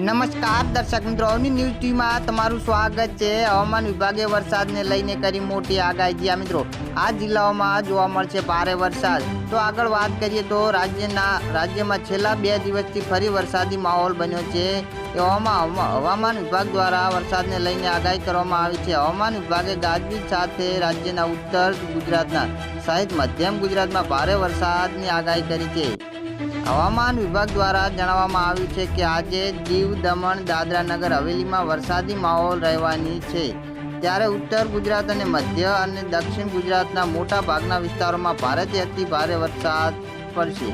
નમસ્કાર, દર્શક મિત્રો. અવની ન્યૂઝ ટીવીમાં તમારું સ્વાગત છે. હવામાન વિભાગે વરસાદને લઈને કરી મોટી આગાહી. જ્યાં મિત્રો, આ જિલ્લાઓમાં જોવા મળશે ભારે વરસાદ. તો આગળ વાત કરીએ તો રાજ્યના, રાજ્યમાં છેલ્લા બે દિવસથી ફરી વરસાદી માહોલ બન્યો છે. એવામાં હવા- હવામાન વિભાગ દ્વારા વરસાદને લઈને આગાહી કરવામાં આવી છે. હવામાન વિભાગે ગાજવીજ સાથે રાજ્યના ઉત્તર ગુજરાતના, સહિત મધ્યમ ગુજરાતમાં ભારે વરસાદની આગાહી કરી છે. હવામાન વિભાગ દ્વારા જણાવવામાં આવ્યું છે કે આજે દીવ, દમણ, દાદરા નગર હવેલીમાં વરસાદી માહોલ રહેવાની છે. ત્યારે ઉત્તર ગુજરાત અને મધ્ય અને દક્ષિણ ગુજરાતના મોટા ભાગના વિસ્તારોમાં ભારેથી અતિ ભારે વરસાદ પડશે.